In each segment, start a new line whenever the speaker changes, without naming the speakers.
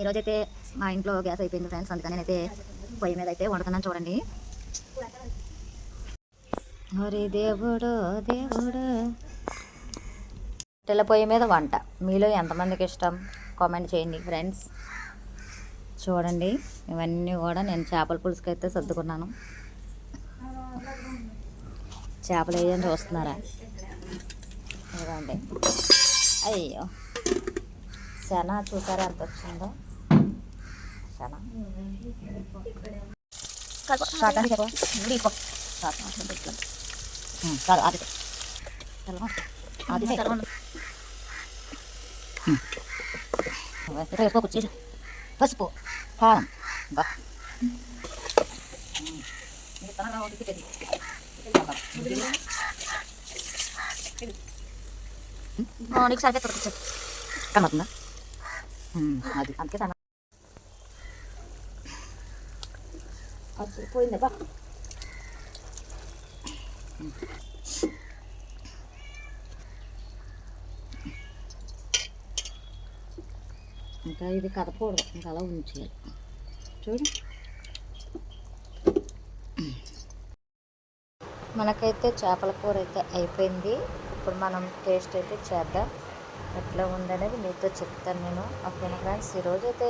ఈరోజైతే మా ఇంట్లో గ్యాస్ అయిపోయింది ఫ్రెండ్స్ అందుకని నేనైతే పొయ్యి మీద అయితే వండుతున్నాను చూడండి. మరి దేవుడు దేవుడు. తెల్ల పొయ్యి మీద వంట. మీలో ఎంతమందికి ఇష్టం? కామెంట్ చేయండి ఫ్రెండ్స్. చూడండి ఇవన్నీ కూడా నేను చేపల పులుసుకి అయితే సర్దుకున్నాను. చేపలు వేయని చూస్తున్నారా? ఇదిగోండి. అయ్యో. శన చూసారా? ఎంత వచ్చిందో? శన కాదు అది అది వేసుకో పసుపు కారం బా. నీకు సరిగ్గా తొడకొచ్చు కనవుతుందా అది అందుకే సన్న అది పోయింది బా ఇంకా ఇది కదపకూడదు ఇంకా అలా ఉంచేయాలి చూడు మనకైతే చేపల కూర అయితే అయిపోయింది。ఇప్పుడు మనం టేస్ట్ అయితే చేద్దాం. ఎట్లా ఉందనేది మీతో చెప్తాను నేను. ఓకేనా ఫ్రెండ్స్? ఈరోజు అయితే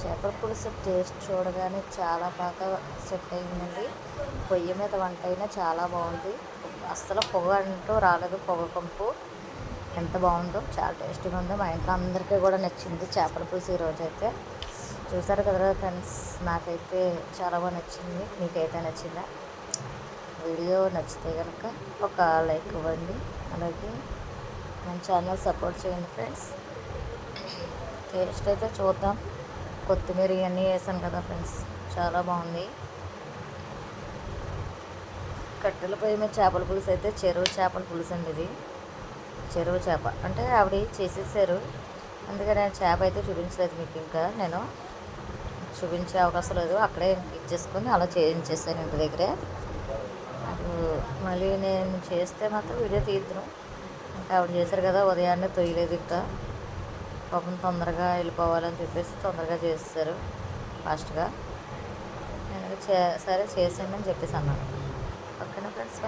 చేపల పులుసు టేస్ట్ చూడగానే చాలా బాగా సెట్ అయిందండి. పొయ్యి మీద వంట అయినా చాలా బాగుంది. అస్సలు పొగ అంటూ రాలేదు పొగ కంపు. ఎంత బాగుందో చాలా టేస్టీగా ఉంది. మా ఇంట్లో అందరికీ కూడా నచ్చింది చేపల పులుసు ఈరోజు అయితే చూసారు కదా ఫ్రెండ్స్ నాకైతే చాలా బాగా నచ్చింది. మీకైతే నచ్చిందా? వీడియో నచ్చితే కనుక ఒక లైక్ ఇవ్వండి. అలాగే మన ఛానల్ సపోర్ట్ చేయండి ఫ్రెండ్స్ టేస్ట్ అయితే చూద్దాం. కొత్తిమీర ఇవన్నీ వేసాను కదా ఫ్రెండ్స్ చాలా బాగుంది. కట్టెల పొయ్యి మీద చేపల పులుసు అయితే చెరువు చేపల పులుసు అండి ఇది. చెరువు చేప. అంటే ఆవిడ చేసేసారు. అందుకని నేను చేప అయితే చూపించలేదు మీకు ఇంకా నేను. చూపించే అవకాశం లేదు. అక్కడే ఇచ్చేసుకొని అలా చేయించేసాను ఇంటి దగ్గరే. నాకు మళ్ళీ నేను చేస్తే మాత్రం వీడియో తీద్దాం ఆవిడ చేశారు కదా ఉదయాన్నే తొయ్యలేదు ఇంకా. పాపం తొందరగా వెళ్ళిపోవాలని చెప్పేసి తొందరగా చేస్తారు ఫాస్ట్గా. నేను చే సరే చేసాను అని చెప్పేసి అన్నాను. ఓకేనా ఫ్రెండ్స్